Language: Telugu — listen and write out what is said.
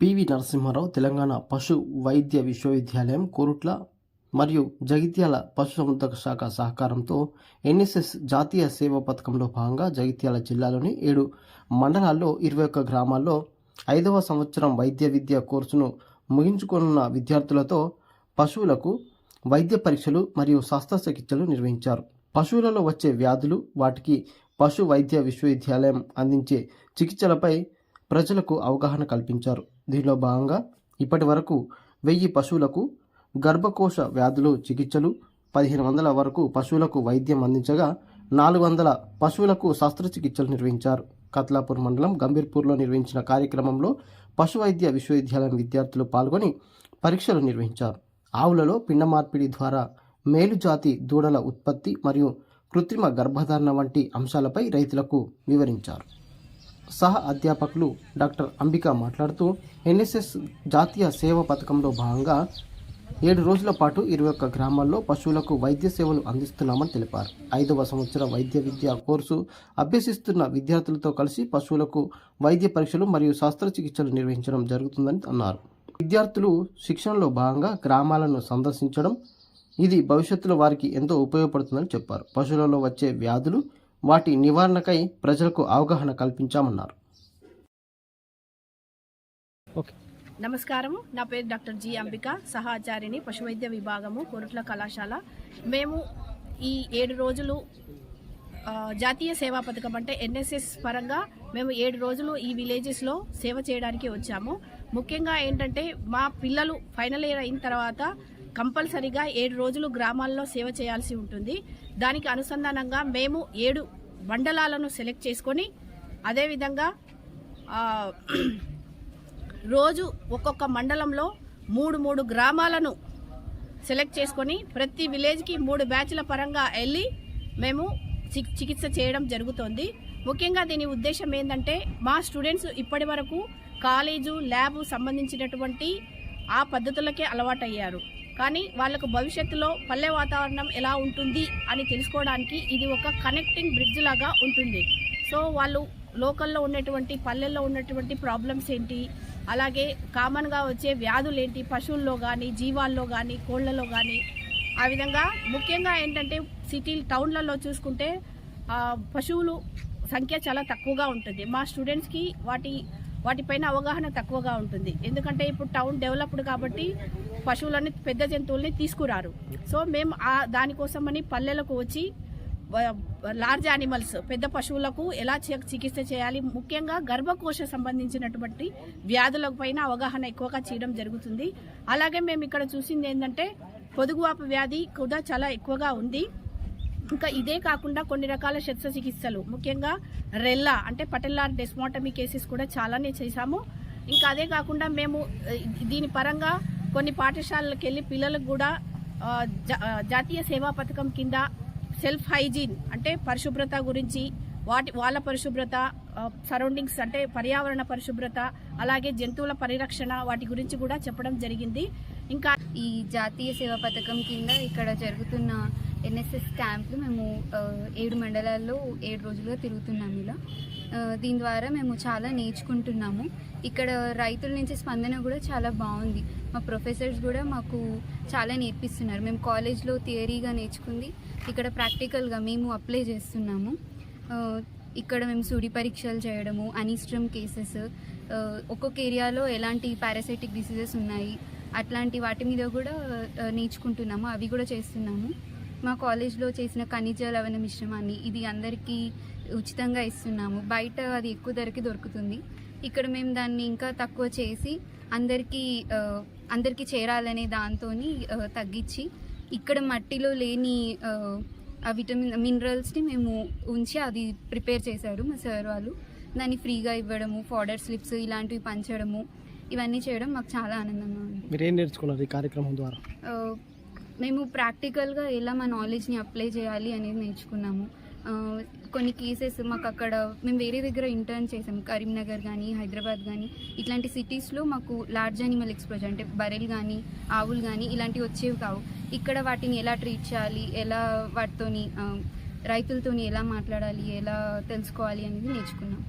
పివి నరసింహారావు తెలంగాణ పశు వైద్య విశ్వవిద్యాలయం కోరుట్ల మరియు జగిత్యాల పశుసంవర్ధక శాఖ సహకారంతో ఎన్ఎస్ఎస్ జాతీయ సేవా పథకంలో భాగంగా జగిత్యాల జిల్లాలోని ఏడు మండలాల్లో ఇరవై ఒక్క గ్రామాల్లో ఐదవ సంవత్సరం వైద్య విద్య కోర్సును ముగించుకున్న విద్యార్థులతో పశువులకు వైద్య పరీక్షలు మరియు శస్త్రచికిత్సలు నిర్వహించారు. పశువులలో వచ్చే వ్యాధులు వాటికి పశు వైద్య విశ్వవిద్యాలయం అందించే చికిత్సలపై ప్రజలకు అవగాహన కల్పించారు. దీనిలో భాగంగా ఇప్పటి వరకు వెయ్యి పశువులకు గర్భకోశ వ్యాధులు చికిత్సలు పదిహేను వందల వరకు పశువులకు వైద్యం అందించగా నాలుగు వందల పశువులకు శస్త్రచికిత్సలు నిర్వహించారు. కత్లాపూర్ మండలం గంభీర్పూర్లో నిర్వహించిన కార్యక్రమంలో పశు వైద్య విశ్వవిద్యాలయం విద్యార్థులు పాల్గొని పరీక్షలు నిర్వహించారు. ఆవులలో పిండ మార్పిడి ద్వారా మేలుజాతి దూడల ఉత్పత్తి మరియు కృత్రిమ గర్భధారణ వంటి అంశాలపై రైతులకు వివరించారు. సహ అధ్యాపకులు డాక్టర్ అంబిక మాట్లాడుతూ ఎన్ఎస్ఎస్ జాతీయ సేవ పథకంలో భాగంగా ఏడు రోజుల పాటు ఇరవై ఒక్క గ్రామాల్లో పశువులకు వైద్య సేవలు అందిస్తున్నామని తెలిపారు. ఐదవ సంవత్సర వైద్య విద్య కోర్సు అభ్యసిస్తున్న విద్యార్థులతో కలిసి పశువులకు వైద్య పరీక్షలు మరియు శస్త్రచికిత్సలు నిర్వహించడం జరుగుతుందని అన్నారు. విద్యార్థులు శిక్షణలో భాగంగా గ్రామాలను సందర్శించడం ఇది భవిష్యత్తులో వారికి ఎంతో ఉపయోగపడుతుందని చెప్పారు. పశువులలో వచ్చే వ్యాధులు వాటి నివారణకై ప్రజలకు అవగాహన కల్పించామన్నారు. నమస్కారము. నా పేరు డాక్టర్ జి అంబిక సహాచారిణి పశువైద్య విభాగము కొరుట్ల కళాశాల. మేము ఈ ఏడు రోజులు జాతీయ సేవా పథకం అంటే ఎన్ఎస్ఎస్ పరంగా మేము ఏడు రోజులు ఈ విలేజెస్లో సేవ చేయడానికి వచ్చాము. ముఖ్యంగా ఏంటంటే మా పిల్లలు ఫైనల్ ఇయర్ అయిన తర్వాత కంపల్సరీగా ఏడు రోజులు గ్రామాల్లో సేవ చేయాల్సి ఉంటుంది. దానికి అనుసంధానంగా మేము ఏడు మండలాలను సెలెక్ట్ చేసుకొని అదేవిధంగా రోజు ఒక్కొక్క మండలంలో మూడు మూడు గ్రామాలను సెలెక్ట్ చేసుకొని ప్రతి విలేజ్కి మూడు బ్యాచ్ల పరంగా వెళ్ళి మేము చికిత్స చేయడం జరుగుతోంది. ముఖ్యంగా దీని ఉద్దేశం ఏంటంటే మా స్టూడెంట్స్ ఇప్పటి వరకు కాలేజు ల్యాబ్ సంబంధించినటువంటి ఆ పద్ధతులకే అలవాటయ్యారు. కానీ వాళ్ళకు భవిష్యత్తులో పల్లె వాతావరణం ఎలా ఉంటుంది అని తెలుసుకోవడానికి ఇది ఒక కనెక్టింగ్ బ్రిడ్జ్ లాగా ఉంటుంది. సో వాళ్ళు లోకల్లో ఉన్నటువంటి పల్లెల్లో ఉన్నటువంటి ప్రాబ్లమ్స్ ఏంటి? అలాగే కామన్గా వచ్చే వ్యాధులు ఏంటి? పశువుల్లో కానీ జీవాల్లో కానీ కోళ్ళలో కానీ ఆ విధంగా ముఖ్యంగా ఏంటంటే సిటీ టౌన్లలో చూసుకుంటే పశువులు సంఖ్య చాలా తక్కువగా ఉంటుంది. మా స్టూడెంట్స్కి వాటి వాటిపైన అవగాహన తక్కువగా ఉంటుంది. ఎందుకంటే ఇప్పుడు టౌన్ డెవలప్డ్ కాబట్టి పశువులని పెద్ద జంతువుల్ని తీసుకురారు. సో మేము ఆ దానికోసమని పల్లెలకు వచ్చి లార్జ్ యానిమల్స్ పెద్ద పశువులకు ఎలా చి- చికిత్స చేయాలి? ముఖ్యంగా గర్భకోశ సంబంధించినటువంటి వ్యాధుల పైన అవగాహన ఎక్కువగా చేయడం జరుగుతుంది. అలాగే మేము ఇక్కడ చూసింది ఏంటంటే పొదుగువాపు వ్యాధి కూడా చాలా ఎక్కువగా ఉంది. ఇంకా ఇదే కాకుండా కొన్ని రకాల శస్త్రచికిత్సలు. ముఖ్యంగా రెల్లా అంటే పటెల్లార్ డెస్మాటమీ కేసెస్ కూడా చాలానే చేశాము. ఇంకా అదే కాకుండా మేము దీని పరంగా కొన్ని పాఠశాలలకు వెళ్ళి పిల్లలకు కూడా జాతీయ సేవా పథకం కింద సెల్ఫ్ హైజీన్ అంటే పరిశుభ్రత గురించి వాటి వాళ్ళ పరిశుభ్రత సరౌండింగ్స్ అంటే పర్యావరణ పరిశుభ్రత అలాగే జంతువుల పరిరక్షణ వాటి గురించి కూడా చెప్పడం జరిగింది. ఇంకా ఈ జాతీయ సేవా పథకం కింద ఇక్కడ జరుగుతున్న ఎన్ఎస్ఎస్ క్యాంప్లు మేము ఏడు మండలాల్లో ఏడు రోజులుగా తిరుగుతున్నాము ఇలా. దీని ద్వారా మేము చాలా నేర్చుకుంటున్నాము. ఇక్కడ రైతుల నుంచి స్పందన కూడా చాలా బాగుంది. మా ప్రొఫెసర్స్ కూడా మాకు చాలా నేర్పిస్తున్నారు. మేము కాలేజ్లో థియరీగా నేర్చుకుంది. ఇక్కడ ప్రాక్టికల్గా మేము అప్లై చేస్తున్నాము. ఇక్కడ మేము సుడి పరీక్షలు చేయడము అనిస్ట్రమ్ కేసెస్ ఒక్కొక్క ఏరియాలో ఎలాంటి పారాసైటిక్ డిసీజెస్ ఉన్నాయి అట్లాంటి వాటి మీద కూడా నేర్చుకుంటున్నాము. అవి కూడా చేస్తున్నాము. మా కాలేజ్లో చేసిన ఖనిజ లవణ మిశ్రమాన్ని ఇది అందరికీ ఉచితంగా ఇస్తున్నాము. బయట అది ఎక్కువ ధరకి దొరుకుతుంది. ఇక్కడ మేము దాన్ని ఇంకా తక్కువ చేసి అందరికీ అందరికీ చేరాలనే దాంతో తగ్గించి ఇక్కడ మట్టిలో లేని ఆ, విటమిన్ మినరల్స్ని మేము ఉంచి అది ప్రిపేర్ చేశారు మా సార్ వాళ్ళు. దాన్ని ఫ్రీగా ఇవ్వడము ఫాడర్ స్లిప్స్ ఇలాంటివి పంచడము ఇవన్నీ చేయడం మాకు చాలా ఆనందంగా ఉంది. మీరు ఏం నేర్చుకున్నారు ఈ కార్యక్రమం ద్వారా? మేము ప్రాక్టికల్గా ఎలా మా నాలెడ్జ్ని అప్లై చేయాలి అనేది నేర్చుకున్నాము. కొన్ని కేసెస్ మాకు అక్కడ మేము వేరే దగ్గర ఇంటర్న్ చేసాము కరీంనగర్ కానీ హైదరాబాద్ కానీ ఇట్లాంటి సిటీస్లో మాకు లార్జ్ యానిమల్ ఎక్స్పోజర్ అంటే బర్రెలు కానీ ఆవులు కానీ ఇలాంటివి వచ్చేవి కావు. ఇక్కడ వాటిని ఎలా ట్రీట్ చేయాలి? ఎలా వాటితోని రైతులతోని ఎలా మాట్లాడాలి? ఎలా తెలుసుకోవాలి అనేది నేర్చుకున్నాం.